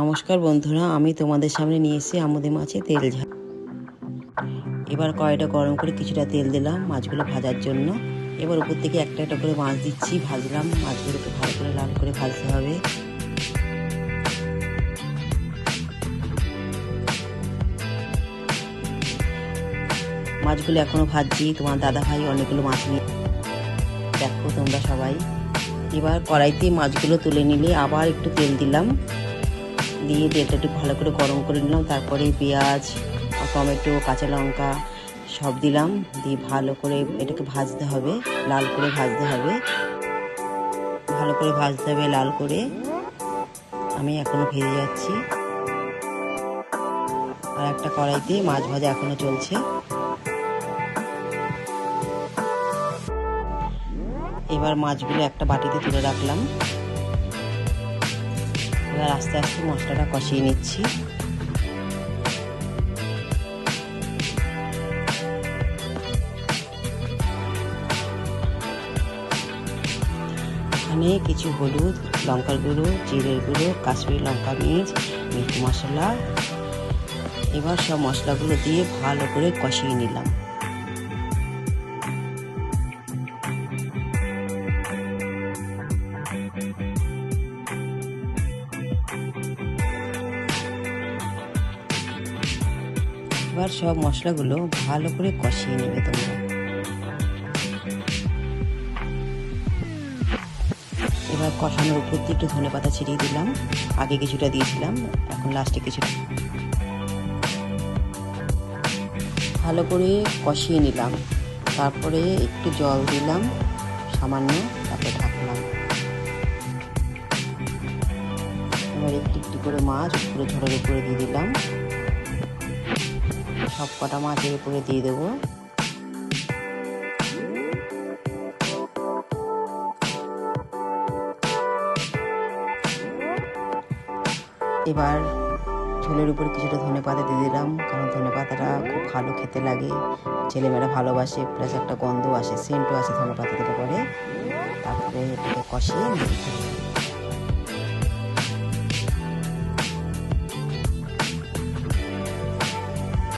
নমস্কার বন্ধুরা, আমি তোমাদের সামনে নিয়ে এসেছি আমুদে মাছে তেল ঝাল। এবার কড়াইটা গরম করে কিছুটা তেল দিলাম মাছগুলো ভাজার জন্য। এবার উপর থেকে একটা একটা করে মাছ দিচ্ছি, ভাজলাম। মাছগুলোকে ভালো করে লাল করে ভাজতে হবে। মাছগুলো এখনও ভাজছি, তোমার দাদা ভাই অনেকগুলো মাছ নিয়ে দেখো তোমরা সবাই। এবার কড়াইতে মাছগুলো তুলে নিলে আবার একটু তেল দিলাম। দিয়ে তেলটা একটু ভালো করে গরম করে নিলাম, তারপরে পেঁয়াজ, টমেটো, কাঁচা লঙ্কা সব দিলাম, দিয়ে ভালো করে এটাকে ভাজতে হবে, লাল করে ভাজতে হবে। ভালো করে ভাজতে হবে লাল করে। আমি এখনও ভেজে যাচ্ছি। আর একটা কড়াইতে মাছ ভাজা এখনও চলছে। এবার মাছগুলো একটা বাটিতে তুলে রাখলাম। এবার আস্তে আস্তে মশলাটা কষিয়ে নিচ্ছি। এখানে কিছু হলুদ, লঙ্কার গুঁড়ো, জিরের গুঁড়ো, কাশ্মীরি লঙ্কা মির্চ, মিট মশলা। এবার সব মশলাগুলো দিয়ে ভালো করে কষিয়ে নিলাম। এবার সব মশলাগুলো ভালো করে কষিয়ে নেবে তোমরা। এবার কষানোর উপর দিয়ে একটু ধনে পাতা ছিটিয়ে দিলাম। আগে কিছুটা দিয়েছিলাম, এখন লাস্টে কিছুটা। ভালো করে কষিয়ে নিলাম। তারপরে একটু জল দিলাম, সামান্য তারপরে ঢাকলাম। এবার একটু একটু করে মাছ উপরে ঝড়ের উপরে দিয়ে দিলাম। সব কটা মাছের উপরে দিয়ে দেবো। এবার ঝোলের উপর কিছুটা ধনে পাতা দিয়ে দিলাম, কারণ ধনে পাতাটা খুব ভালো খেতে লাগে। ছেলেমেয়েরা ভালোবাসে প্লাস একটা গন্ধ আসে, সেন্টও আসে ধনে পাতা দিলে পরে তারপরে এটাকে কষিয়ে